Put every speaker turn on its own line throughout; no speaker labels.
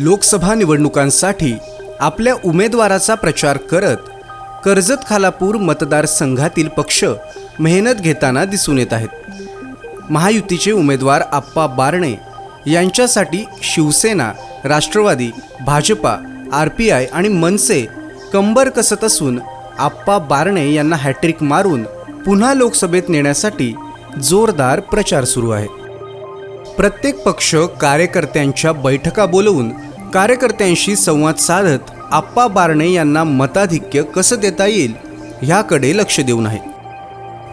लोकसभा निवडणुकांसाठी आपल्या उमेदवाराचा प्रचार करत कर्जत खालापूर मतदारसंघातील पक्ष मेहनत घेताना दिसून येत आहेत. महायुतीचे उमेदवार आप्पा बारणे यांच्यासाठी Shivsena Rashtravadi Bhajapa R P I आणि मनसे कंबर कसत असून आप्पा बारणे यांना हॅट्रिक मारून पुन्हा लोकसभेत नेण्यासाठी जोरदार प्रचार सुरू आहे. प्रत्येक पक्ष कार्यकर्त्यांच्या बैठका बोलवून कार्यकर्त्यांशी संवाद साधत आप्पा बारणे यांना मताधिक्य कसं देता येईल ह्याकडे लक्ष देऊन आहे.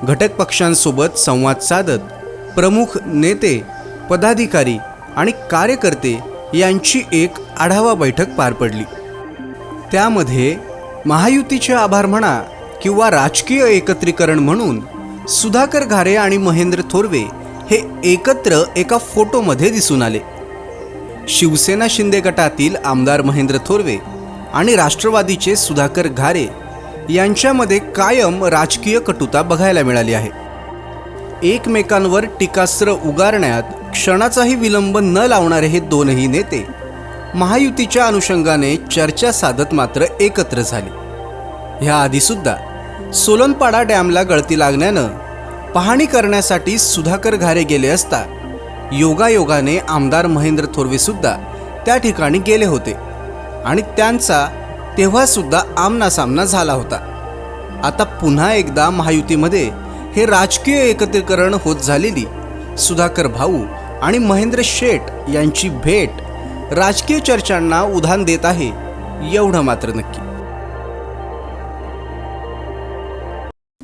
घटक पक्षांसोबत संवाद साधत प्रमुख नेते पदाधिकारी आणि कार्यकर्ते यांची एक आढावा बैठक पार पडली. त्यामध्ये महायुतीचे आभार म्हणा किंवा राजकीय एकत्रीकरण म्हणून सुधाकर घारे आणि महेंद्र थोरवे हे एकत्र एका फोटोमध्ये दिसून आले. शिवसेना शिंदे गटातील आमदार महेंद्र थोरवे आणि राष्ट्रवादीचे सुधाकर घारे यांच्यामध्ये कायम राजकीय कटुता बघायला मिळाली आहे. एकमेकांवर टीकास्त्र उगारण्यात क्षणाचाही विलंब न लावणारे हे दोनही नेते महायुतीच्या अनुषंगाने चर्चा साधत मात्र एकत्र झाली. ह्या आधीसुद्धा सोलनपाडा डॅमला गळती लागण्यानं पाहणी करण्यासाठी सुधाकर घारे गेले असता योगायोगाने आमदार महेंद्र थोरवे सुद्धा त्या ठिकाणी गेले होते. आणि त्यांचा तेव्हा सुद्धा आमनासामना झाला होता. आता पुन्हा एकदा महायुतीमध्ये हे राजकीय एकत्रीकरण होत झालेली सुधाकर भाऊ आणि महेंद्र शेठ यांची भेट राजकीय चर्चांना उधाण देत आहे एवढं मात्र नक्की.